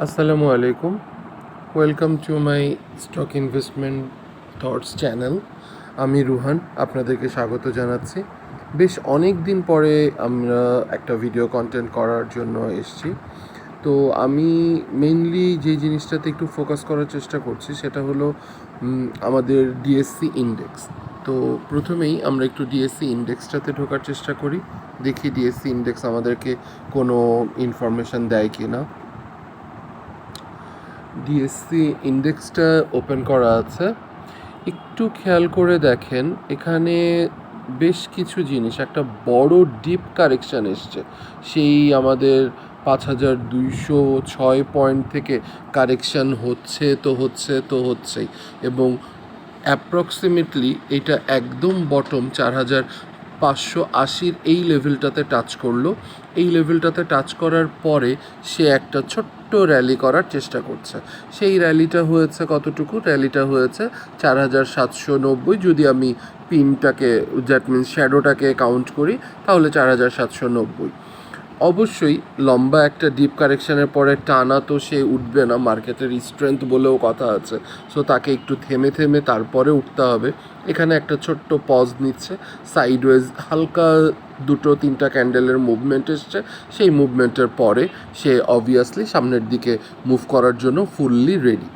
আসসালামু আলাইকুম। Welcome to my stock investment thoughts channel আমি রুহান, আপনাদেরকে স্বাগত জানাচ্ছি। বেশ অনেক দিন পরে আমরা একটা ভিডিও কন্টেন্ট করার জন্য এসেছি। তো আমি মেইনলি যে জিনিসটাতে একটু ফোকাস করার চেষ্টা করছি, সেটা হলো আমাদের ডিএসসি ইন্ডেক্স তো প্রথমেই আমরা একটু ডিএসসি ইন্ডেক্সটাতে ঢোকার চেষ্টা করি। দেখি ডিএসসি ইন্ডেক্স আমাদেরকে কোনো ইনফরমেশন দেয় কি না ডিএসসি ইন্ডেক্সটা ওপেন করা আছে। একটু খেয়াল করে দেখেন, এখানে বেশ কিছু জিনিস, একটা বড় ডিপ কারেকশান এসছে। সেই আমাদের পাঁচ হাজার দুইশো ছয় পয়েন্ট থেকে কারেকশান হচ্ছে, তো হচ্ছে, তো হচ্ছেই। এবং অ্যাপ্রক্সিমেটলি এটা একদম বটম চার হাজার পাঁচশো আশির এই লেভেলটাতে টাচ করল। এই লেভেলটাতে টাচ করার পরে সে একটা ছোট্ট র্যালি করার চেষ্টা করছে। সেই র্যালিটা হয়েছে কতটুকু? র্যালিটা হয়েছে চার হাজার সাতশো নব্বই। যদি আমি পিনটাকে দ্যাট মিনস শ্যাডোটাকে কাউন্ট করি, তাহলে চার হাজার সাতশো নব্বই। অবশ্যই লম্বা একটা ডিপ কারেকশনের পরে টানা তো সে উঠবে না মার্কেটের স্ট্রেংথ বলেও কথা আছে। সো তাকে একটু থেমে থেমে তারপরে উঠতে হবে। এখানে একটা ছোট্ট পজ নিচ্ছে। সাইডওয়েজ হালকা দুটো তিনটা ক্যান্ডেলের মুভমেন্ট এসছে। সেই মুভমেন্টের পরে সে অবভিয়াসলি সামনের দিকে মুভ করার জন্য fully ready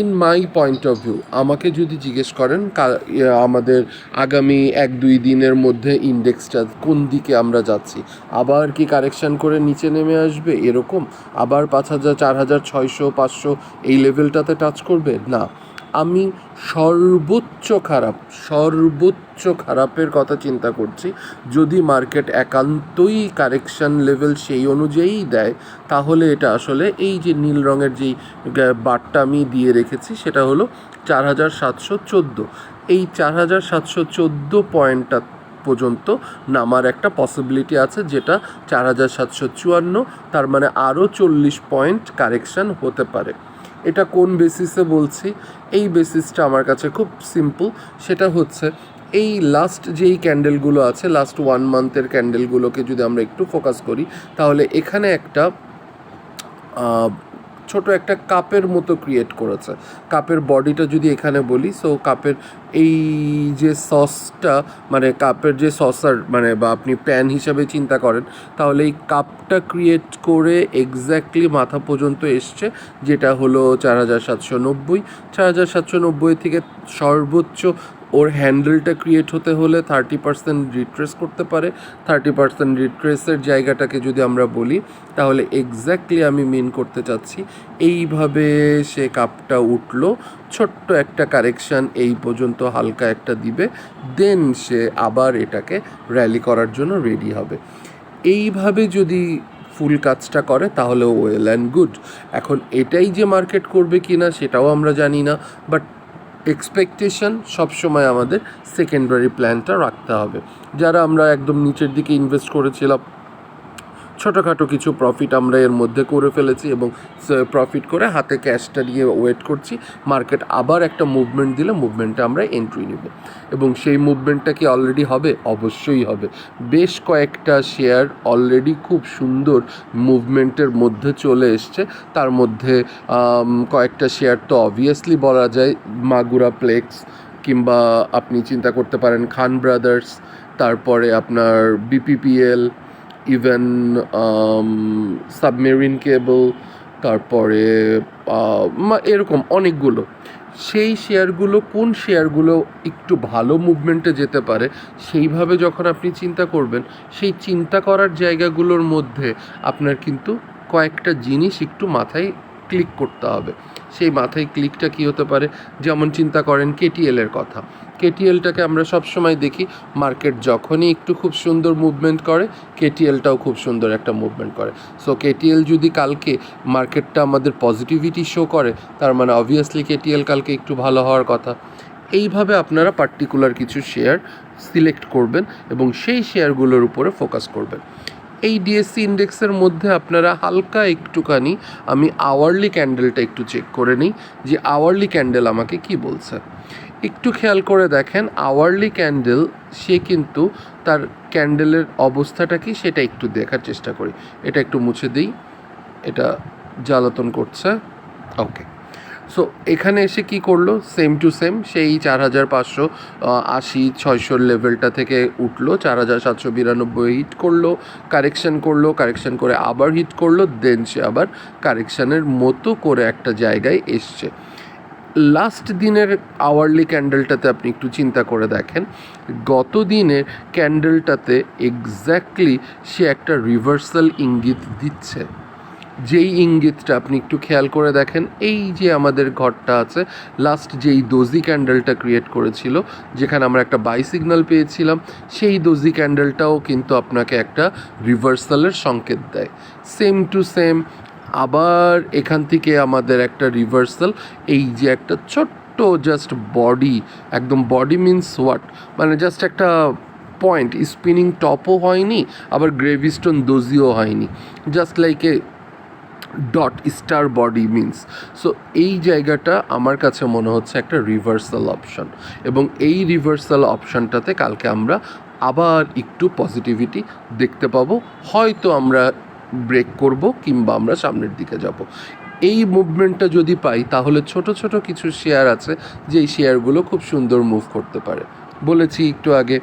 in my point of view, আমাকে যদি জিজ্ঞেস করেন আমাদের আগামী এক দুই দিনের মধ্যে ইন্ডেক্সটা কোন দিকে আমরা যাচ্ছি, আবার কি কারেকশান করে নিচে নেমে আসবে এরকম, আবার পাঁচ হাজার, চার হাজার, ছয়শো, পাঁচশো এই লেভেলটাতে টাচ করবে? না। আমি সর্বোচ্চ খারাপ, সর্বোচ্চ খারাপের কথা চিন্তা করছি। যদি মার্কেট একান্তই কারেকশন লেভেল সেই অনুযায়ীই দেয়, তাহলে এটা আসলে এই যে নীল রঙের যেই বারটা আমি দিয়ে রেখেছি, সেটা হলো চার হাজার সাতশো চোদ্দ। এই চার হাজার সাতশো চোদ্দ পয়েন্টটা পর্যন্ত নামার একটা পসিবিলিটি আছে, যেটা চার হাজার সাতশো চুয়ান্ন, তার মানে আরও চল্লিশ পয়েন্ট কারেকশন হতে পারে। এটা কোন বেসিসে বলছি? এই বেসিসটা আমার কাছে খুব সিম্পল সেটা হচ্ছে, এই লাস্ট যেই ক্যান্ডেলগুলো আছে লাস্ট ওয়ান মান্থের ক্যান্ডেলগুলোকে যদি আমরা একটু ফোকাস করি, তাহলে এখানে একটা ছোট একটা কাপের মতো ক্রিয়েট করেছে। কাপের বডিটা যদি এখানে বলি সো কাপের এই যে সসটা মানে কাপের যে সসার মানে বা আপনি প্যান হিসাবে চিন্তা করেন, তাহলে এই কাপটা ক্রিয়েট করে এক্স্যাক্টলি মাথা পর্যন্ত এসছে, যেটা হলো চার হাজার সাতশো নব্বই। চার হাজার সাতশো নব্বই থেকে সর্বোচ্চ ওর হ্যান্ডেলটা ক্রিয়েট হতে হলে থার্টি পার্সেন্ট রিট্রেস করতে পারে। থার্টি পার্সেন্ট রিট্রেসের জায়গাটাকে যদি আমরা বলি, তাহলে এক্স্যাক্টলি আমি মিন করতে চাচ্ছি, এইভাবে সে কাপটা উঠল। ছোট্ট একটা কারেকশান এই পর্যন্ত হালকা একটা দিবে। দেন সে আবার এটাকে র্যালি করার জন্য রেডি হবে। এইভাবে যদি ফুল কাজটা করে, তাহলে ওয়েল অ্যান্ড গুড এখন এটাই যে মার্কেট করবে কি না সেটাও আমরা জানি না। বাট এক্সপেকটেশন সবসময় আমাদের সেকেন্ডারি প্ল্যানটা রাখতে হবে। যারা আমরা একদম নিচের দিকে ইনভেস্ট করেছিলাম ছোটোখাটো কিছু প্রফিট আমরা এর মধ্যে করে ফেলেছি এবং প্রফিট করে হাতে ক্যাশটা নিয়ে ওয়েট করছি। মার্কেট আবার একটা মুভমেন্ট দিলে মুভমেন্টে আমরা এন্ট্রি নেব। এবং সেই মুভমেন্টটা কি অলরেডি হবে? অবশ্যই হবে। বেশ কয়েকটা শেয়ার অলরেডি খুব সুন্দর মুভমেন্টের মধ্যে চলে এসছে। তার মধ্যে কয়েকটা শেয়ার তো অবভিয়াসলি বলা যায়। মাগুরা প্লেক্স কিংবা আপনি চিন্তা করতে পারেন খান ব্রাদার্স, তারপরে আপনার বিপিপিএল ইভেন সাবমেরিন কেবল তারপরে এরকম অনেকগুলো। সেই শেয়ারগুলো, কোন শেয়ারগুলো একটু ভালো মুভমেন্টে যেতে পারে, সেইভাবে যখন আপনি চিন্তা করবেন, সেই চিন্তা করার জায়গাগুলোর মধ্যে আপনার কিন্তু কয়েকটা জিনিস একটু মাথায় ক্লিক করতে হবে। সেই মাথায় ক্লিকটা কী হতে পারে? যেমন চিন্তা করেন কেটিএলের কথা। কেটিএলটাকে আমরা সবসময় দেখি। মার্কেট যখনই একটু খুব সুন্দর মুভমেন্ট করে, কেটিএলটাও খুব সুন্দর একটা মুভমেন্ট করে। সো কেটিএল যদি কালকে মার্কেটটা আমাদের পজিটিভিটি শো করে, তার মানে অবভিয়াসলি কেটিএল কালকে একটু ভালো হওয়ার কথা। এইভাবে আপনারা পার্টিকুলার কিছু শেয়ার সিলেক্ট করবেন এবং সেই শেয়ারগুলোর উপরে ফোকাস করবেন। এই ডিএসসি ইন্ডেক্সের মধ্যে আপনারা হালকা একটুখানি, আমি আওয়ারলি ক্যান্ডেলটা একটু চেক করে নিই যে আওয়ারলি ক্যান্ডেল আমাকে কি বলছে। একটু খেয়াল করে দেখেন আওয়ারলি ক্যান্ডেল সে কিন্তু তার ক্যান্ডেলের অবস্থাটা কি সেটা একটু দেখার চেষ্টা করি। এটা একটু মুছে দিই, এটা জ্বালাতন করছে। ওকে সো এখানে এসে কি করল? সেম টু সেম সেই চার হাজার পাঁচশো আশি, ছয়শোর লেভেলটা থেকে উঠল, চার হাজার সাতশো বিরানব্বই হিট করল কারেকশন করল কারেকশান করে আবার হিট করল দেন সে আবার কারেকশানের মতো করে একটা জায়গায় এসছে। লাস্ট দিনের আওয়ারলি ক্যান্ডেলটাতে আপনি একটু চিন্তা করে দেখেন, গত দিনের ক্যান্ডেলটাতে এক্স্যাক্টলি সে একটা রিভার্সাল ইঙ্গিত দিচ্ছে। যেই ইঙ্গিতটা আপনি একটু খেয়াল করে দেখেন, এই যে আমাদের ঘরটা আছে লাস্ট যেই দোজি ক্যান্ডেলটা ক্রিয়েট করেছিল, যেখানে আমরা একটা বাই সিগন্যাল পেয়েছিলাম, সেই দোজি ক্যান্ডেলটাও কিন্তু আপনাকে একটা রিভার্সালের সংকেত দেয়। সেম টু সেম আবার এখান থেকে আমাদের একটা রিভার্সাল এই যে একটা ছোট্ট জাস্ট বডি একদম বডি মিনস হোয়াট মানে জাস্ট একটা পয়েন্ট স্পিনিং টপও হয়নি, আবার গ্রেভিস্টোন দোজিও হয়নি just like a dot star body means so এই জায়গাটা আমার কাছে মনে হচ্ছে একটা রিভার্সাল অপশন এবং এই রিভার্সাল অপশনটাতে কালকে আমরা আবার একটু পজিটিভিটি দেখতে পাবো। হয়তো আমরা ব্রেক করব কিংবা আমরা সামনের দিকে যাব। এই মুভমেন্টটা যদি পাই, তাহলে ছোট ছোট কিছু শেয়ার আছে, যেই শেয়ারগুলো খুব সুন্দর মুভ করতে পারে। বলেছি একটু আগে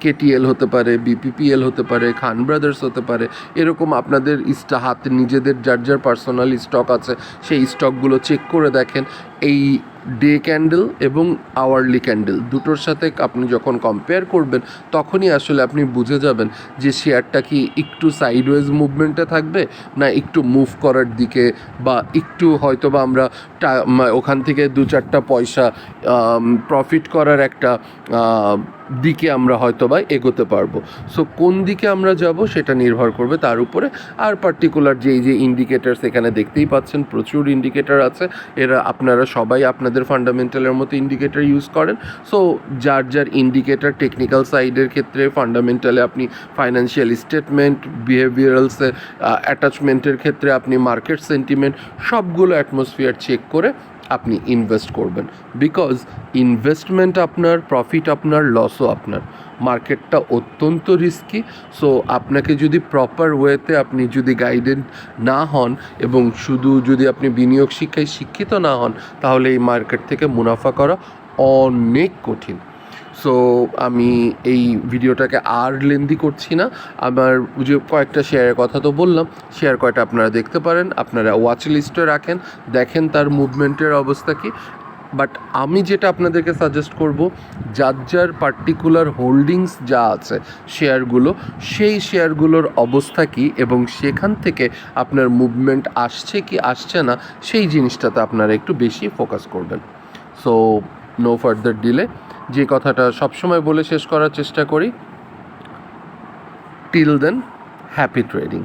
কেটিএল হতে পারে বিপিপিএল হতে পারে খান ব্রাদার্স হতে পারে, এরকম আপনাদের ইস্টা, হাতে নিজেদের, যার যার পার্সোনাল স্টক আছে, সেই স্টকগুলো চেক করে দেখেন। এই ডে ক্যান্ডেল এবং আওয়ারলি ক্যান্ডেল দুটোর সাথে আপনি যখন কম্পেয়ার করবেন, তখনই আসলে আপনি বুঝে যাবেন যে শেয়ারটা কি একটু সাইডওয়েজ মুভমেন্টে থাকবে না একটু মুভ করার দিকে বা একটু হয়তো বা আমরা ওখান থেকে দু চারটা পয়সা প্রফিট করার একটা দিকে আমরা হয়তো বা এগোতে পারব। সো কোন দিকে আমরা যাব সেটা নির্ভর করবে তার উপরে। আর পার্টিকুলার যেই যে ইন্ডিকেটার্স এখানে দেখতেই পাচ্ছেন, প্রচুর ইন্ডিকেটার আছে। এরা, আপনারা সবাই আপনাদের ফান্ডামেন্টালের মতো ইন্ডিকেটার ইউজ করেন। সো যার যার ইন্ডিকেটার টেকনিক্যাল সাইডের ক্ষেত্রে ফান্ডামেন্টালে আপনি ফাইন্যান্সিয়াল স্টেটমেন্ট বিহেভিয়ারালসে অ্যাটাচমেন্টের ক্ষেত্রে আপনি মার্কেট সেন্টিমেন্ট সবগুলো অ্যাটমসফিয়ার চেক করে আপনি ইনভেস্ট করবেন। বিকজ ইনভেস্টমেন্ট আপনার প্রফিট আপনার লসও আপনার। মার্কেটটা অত্যন্ত রিস্কি সো আপনাকে যদি প্রপার ওয়েতে আপনি যদি গাইডেড না হন এবং শুধু যদি আপনি বিনিয়োগ শিক্ষায় শিক্ষিত না হন, তাহলে এই মার্কেট থেকে মুনাফা করা অনেক কঠিন। সো আমি এই ভিডিওটাকে আর লেন্দি করছি না। আমার যে কয়েকটা শেয়ারের কথা তো বললাম শেয়ার কয়টা আপনারা দেখতে পারেন, আপনারা ওয়াচ লিস্টে রাখেন, দেখেন তার মুভমেন্টের অবস্থা কি। বাট আমি যেটা আপনাদেরকে সাজেস্ট করব, যার যার পার্টিকুলার হোল্ডিংস যা আছে শেয়ারগুলো সেই শেয়ারগুলোর অবস্থা কি এবং সেখান থেকে আপনার মুভমেন্ট আসছে কি, আসছে না, সেই জিনিসটাতে আপনারা একটু বেশি ফোকাস করবেন। সো নো ফার্দার ডিলে যে কথাটা সবসময় বলে শেষ করার চেষ্টা করি। Till then happy trading